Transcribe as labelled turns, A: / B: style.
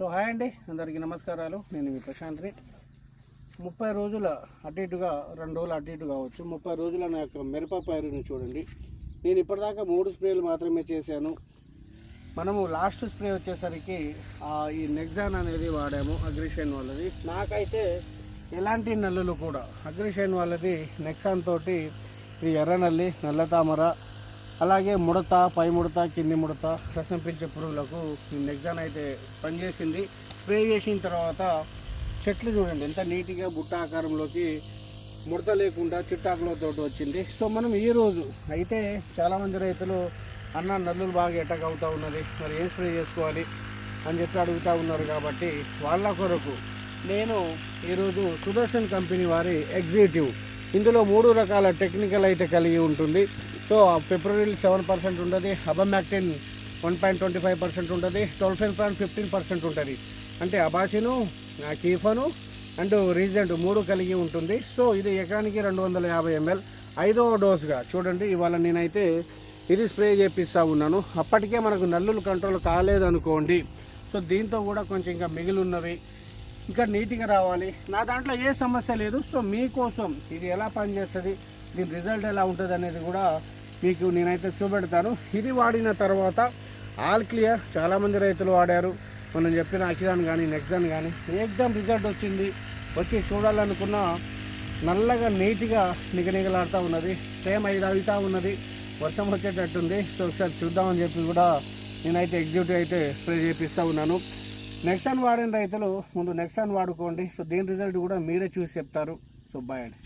A: So hi అండి అందరికీ నమస్కారాలు. నేను మీ ప్రశాంత్ని ముప్పై రోజుల అటు ఇటుగా రెండు రోజులు అటు ఇటు కావచ్చు ముప్పై రోజుల నా యొక్క మిరప పైరుని చూడండి. నేను ఇప్పటిదాకా మూడు స్ప్రేలు మాత్రమే చేశాను. మనము లాస్ట్ స్ప్రే వచ్చేసరికి ఈ నెగ్జాన్ అనేది వాడాము అగ్రిషైన్ వాళ్ళది. నాకైతే ఎలాంటి నల్లులు కూడా అగ్రిషైన్ వాళ్ళది నెక్సాన్ తోటి ఈ ఎర్ర నల్లి నల్ల తామర అలాగే ముడత పై ముడత కింది ముడత ప్రశంపించే పెంచే పురుగులకు నెగ్జాన్ అయితే పనిచేసింది. స్ప్రే చేసిన తర్వాత చెట్లు చూడండి ఎంత నీట్గా బుట్ట ఆకారంలోకి ముడత లేకుండా చిట్టాకులతో వచ్చింది. సో మనం ఈ రోజు అయితే చాలామంది రైతులు అన్న నల్లులు బాగా ఎటాక్ అవుతూ ఉన్నది. మరి ఏం స్ప్రే చేసుకోవాలి అని చెప్పి అడుగుతూ ఉన్నారు కాబట్టి వాళ్ళ కొరకు నేను ఈరోజు సుదర్శన్ కంపెనీ వారి ఎగ్జిక్యూటివ్. ఇందులో మూడు రకాల టెక్నికల్ అయితే కలిగి ఉంటుంది. సో ఫిబ్రవరి సెవెన్ పర్సెంట్ ఉంటుంది abamectin one point twenty five percent ఉంటుంది టోల్ఫెన్ పాయింట్ ఫిఫ్టీన్ పర్సెంట్ ఉంటుంది. అంటే అబాసిను కీఫను అండ్ రీజెంట్ మూడు కలిగి ఉంటుంది. సో ఇది ఎకరానికి రెండు వందల యాభై ఎంఎల్. ఐదవ డోస్గా చూడండి ఇవాళ నేనైతే ఇది స్ప్రే చేపిస్తూ ఉన్నాను. అప్పటికే మనకు నల్లులు కంట్రోల్ కాలేదనుకోండి. సో దీంతో కూడా కొంచెం ఇంకా మిగిలి ఇంకా నీట్గా రావాలి. నా దాంట్లో ఏ సమస్య లేదు. సో మీకోసం ఇది ఎలా పనిచేస్తుంది దీని రిజల్ట్ ఎలా ఉంటుంది అనేది కూడా మీకు నేనైతే చూపెడతాను. ఇది వాడిన తర్వాత ఆల్ క్లియర్. చాలామంది రైతులు వాడారు. మనం చెప్పిన అకిరాన్ కానీ నెక్సాన్ కానీ ఏకదం రిజల్ట్ వచ్చింది. వచ్చి చూడాలనుకున్న నల్లగా నీట్గా నిగనిగలాడుతూ ఉన్నది. టైం ఐదు అవుతూ ఉన్నది. వర్షం వచ్చేటట్టుంది. సో ఒకసారి చూద్దామని చెప్పి కూడా నేనైతే ఎగ్జిక్యూటివ్ అయితే స్ప్రే చేపిస్తూ ఉన్నాను. నెక్సాన్ వాడిన రైతులు ముందు నెక్సాన్ వాడుకోండి. సో దీని రిజల్ట్ కూడా మీరే చూసి చెప్తారు. సో బాయ్ అండి.